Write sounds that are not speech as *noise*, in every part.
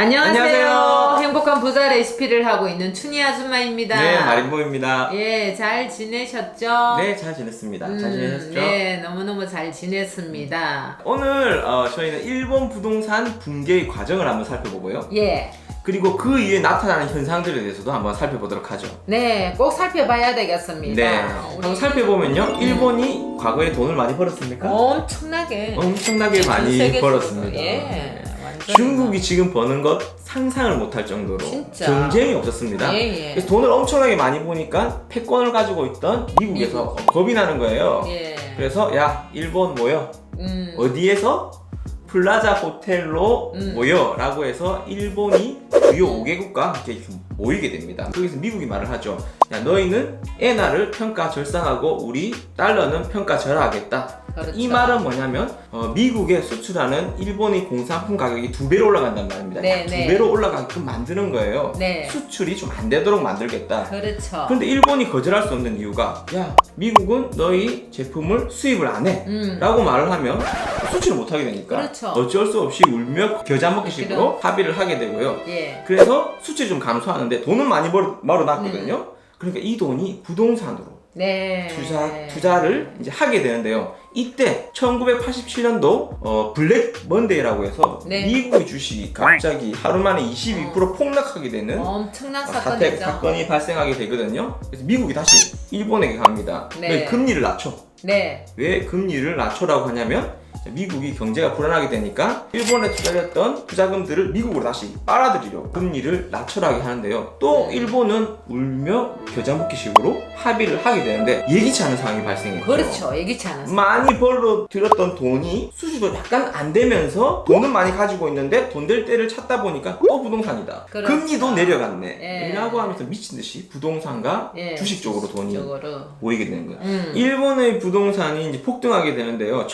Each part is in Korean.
안녕하세요. 안녕하세요. 행복한 부자 레시피를 하고 있는 춘희 아줌마입니다. 네, 마린보입니다. 예, 잘 지내셨죠? 네, 잘 지냈습니다. 잘 음, 지내셨죠? 네, 너무너무 잘 지냈습니다. 오늘 어, 저희는 일본 부동산 붕괴의 과정을 한번 살펴보고요. 예, 그리고 그 이후에 나타나는 현상들에 대해서도 한번 살펴보도록 하죠. 네, 꼭 살펴봐야 되겠습니다. 네, 한번 살펴보면요. 일본이 과거에 돈을 많이 벌었습니까? 엄청나게 엄청나게 전 많이 벌었습니다. 예, 네. 완전 중국이 지금 버는 것 상상을 못할 정도로 진짜. 경쟁이 없었습니다. 예, 예. 그래서 돈을 엄청나게 많이 버니까 패권을 가지고 있던 미국에서 겁이 나는 거예요. 예, 그래서 야 일본 모여 음, 어디에서 플라자 호텔로 음. 모여라고 해서 일본이 주요 5개국과 함께 이렇게 모이게 됩니다. 거기서 미국이 말을 하죠. 야 너희는 엔화를 평가 절상하고 우리 달러는 평가 절하하겠다. 그렇죠. 이 말은 뭐냐면 어, 미국에 수출하는 일본의 공산품 가격이 두 배로 올라간단 말입니다. 네, 약두 네. 배로 올라가게끔 만드는 거예요. 네. 수출이 좀 안 되도록 만들겠다. 그렇죠. 근데 일본이 거절할 수 없는 이유가 야 미국은 너희 제품을 수입을 안 해. 음, 라고 말을 하면 수출을 못 하게 되니까 그렇죠. 어쩔 수 없이 울며 겨자 먹기식으로 합의를 하게 되고요. 예, 그래서 수출이 좀 감소하는데 돈은 많이 벌, 벌어놨거든요. 그러니까 이 돈이 부동산으로 네. 투자, 투자를 이제 하게 되는데요. 이때 1987년도 어, 블랙 먼데이라고 해서 네. 미국의 주식이 갑자기 하루 만에 22% 폭락하게 되는 엄청난 사태, 사건이죠. 사건이 발생하게 되거든요. 그래서 미국이 다시 일본에게 갑니다. 네. 왜 금리를 낮춰? 네, 왜 금리를 낮춰라고 하냐면 미국이 경제가 불안하게 되니까 일본에 투자했던 투자금들을 미국으로 다시 빨아들이려고 금리를 낮춰라게 하는데요. 또 일본은 울며 겨자 먹기 식으로 합의를 하게 되는데 예기치 않은 상황이 발생했죠. 그렇죠. 예기치 않았어. 많이 벌어 들였던 돈이 수주도 약간 안 되면서 돈은 많이 가지고 있는데 돈 될 때를 찾다 보니까 또 부동산이다. 그렇죠. 금리도 내려갔네. 예. 라고 하면서 미친 듯이 부동산과 예. 주식 쪽으로 돈이. 모이게 되는 거예요. 음. 일본의 부동산이 이제 폭등하게 되는데요.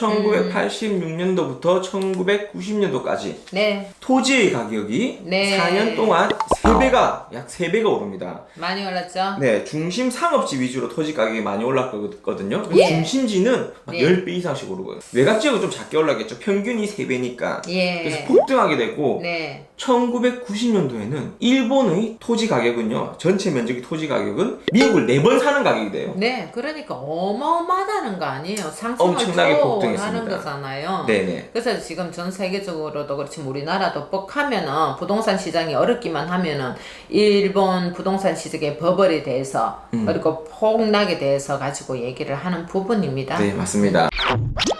1986년도부터 1990년도까지 네, 토지의 가격이 네. 4년 동안 3배가 약 3배가 오릅니다. 많이 올랐죠. 네, 중심 상업지 위주로 토지 가격이 많이 올랐거든요. 예. 중심지는 막 네. 10배 이상씩 오르고요. 외곽 지역은 좀 작게 올랐겠죠. 평균이 3배니까. 그래서 예. 폭등하게 되고 네, 1990년도에는 일본의 토지 가격은요. 전체 면적의 토지 가격은 미국을 4번 사는 가격이 돼요. 네, 그러니까 어마어마하다는 거 아니에요. 상승을 엄청나게 하는 폭등했습니다. 거잖아요. 네네. 그래서 지금 전 세계적으로도 그렇지만 우리나라도 뻑하면은 부동산 시장이 어렵기만 하면은 일본 부동산 시장의 버블에 대해서 음. 그리고 폭락에 대해서 가지고 얘기를 하는 부분입니다. 네, 맞습니다.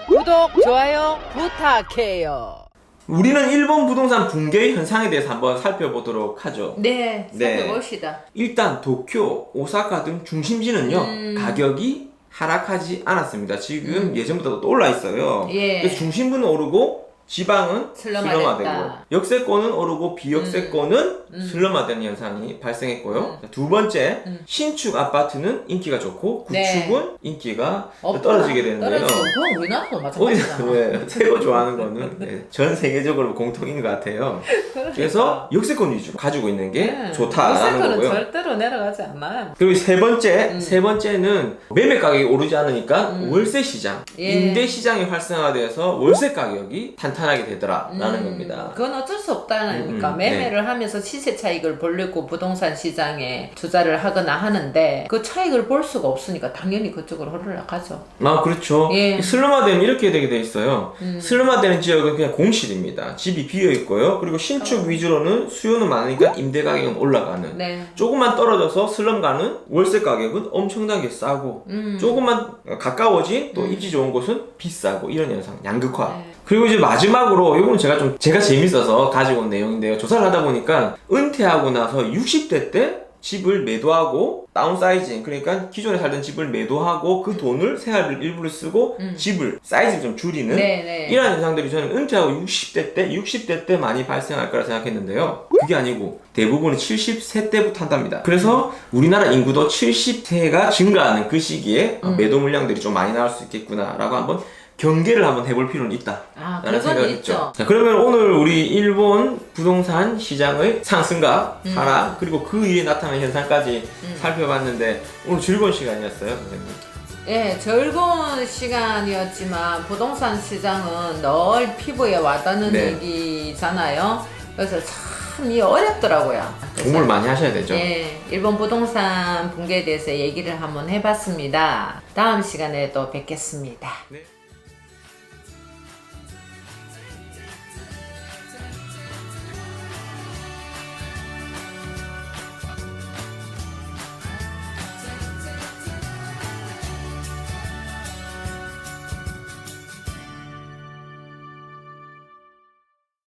구독, 좋아요 부탁해요. 우리는 일본 부동산 붕괴의 현상에 대해서 한번 살펴보도록 하죠. 네, 네. 살펴봅시다. 일단 도쿄, 오사카 등 중심지는요 음. 가격이 하락하지 않았습니다. 지금 예전보다 또 올라 있어요. 예. 그래서 중심부는 오르고 지방은 슬럼화됐다. 슬럼화되고 역세권은 오르고 비역세권은 음. 슬럼화되는 현상이 발생했고요. 두 번째 음. 신축 아파트는 인기가 좋고 네. 구축은 인기가 없구나. 떨어지게 되는데요. 떨어지고 그건 우리나라도 마찬가지잖아. 네, 새거 좋아하는 거는 *laughs* 네, 전 세계적으로 공통인 것 같아요. 그래서 역세권 위주로 가지고 있는 게 네. 좋다라는 거고요. 절대로 내려가지 않아요. 그리고 세 번째, 음. 세 번째는 매매 가격이 오르지 않으니까 음. 월세 시장, 예. 임대 시장이 활성화돼서 월세 가격이 탄 탄하게 되더라라는 음, 겁니다. 그건 어쩔 수 없다니까 음, 음, 매매를 하면서 시세 차익을 보려고 부동산 시장에 투자를 하거나 하는데 그 차익을 볼 수가 없으니까 당연히 그쪽으로 흘러가죠. 아 그렇죠. 예. 슬럼화되면 이렇게 되게 돼 있어요. 음. 슬럼화되는 지역은 그냥 공실입니다. 집이 비어 있고요. 그리고 신축 위주로는 수요는 많으니까 임대 가격은 올라가는. 어. 네. 조금만 떨어져서 슬럼 가는 월세 가격은 엄청나게 싸고 음. 조금만 가까워진 또 음. 입지 좋은 곳은 비싸고 이런 현상 양극화 네. 그리고 이제 마지막 으로 이건 제가 좀 제가 재밌어서 가지고 온 내용인데요 조사를 하다 보니까 은퇴하고 나서 60대 때 집을 매도하고 다운사이징 그러니까 기존에 살던 집을 매도하고 그 돈을 생활비 일부를 쓰고 음. 집을 사이즈를 좀 줄이는 네, 네. 이러한 현상들이 저는 은퇴하고 60대 때, 60대 때 많이 발생할 거라 생각했는데요. 그게 아니고 대부분은 70세 때부터 한답니다. 그래서 우리나라 인구도 70세가 증가하는 그 시기에 어, 음. 매도 물량들이 좀 많이 나올 수 있겠구나 라고 한번 경계를 한번 해볼 필요는 있다. 아, 라는 그건 생각을 있죠. 했죠. 자, 그러면 오늘 우리 일본 부동산 시장의 상승과 음. 하락 그리고 그 위에 나타나는 현상까지 음. 살펴봤는데 오늘 즐거운 시간이었어요, 선생님. 예, 즐거운 시간이었지만 부동산 시장은 늘 피부에 와닿는 네. 얘기잖아요. 그래서 참 참이 어렵더라고요. 그래서 공부를 많이 하셔야 되죠. 예, 일본 부동산 붕괴에 대해서 얘기를 한번 해봤습니다. 다음 시간에 또 뵙겠습니다. 네.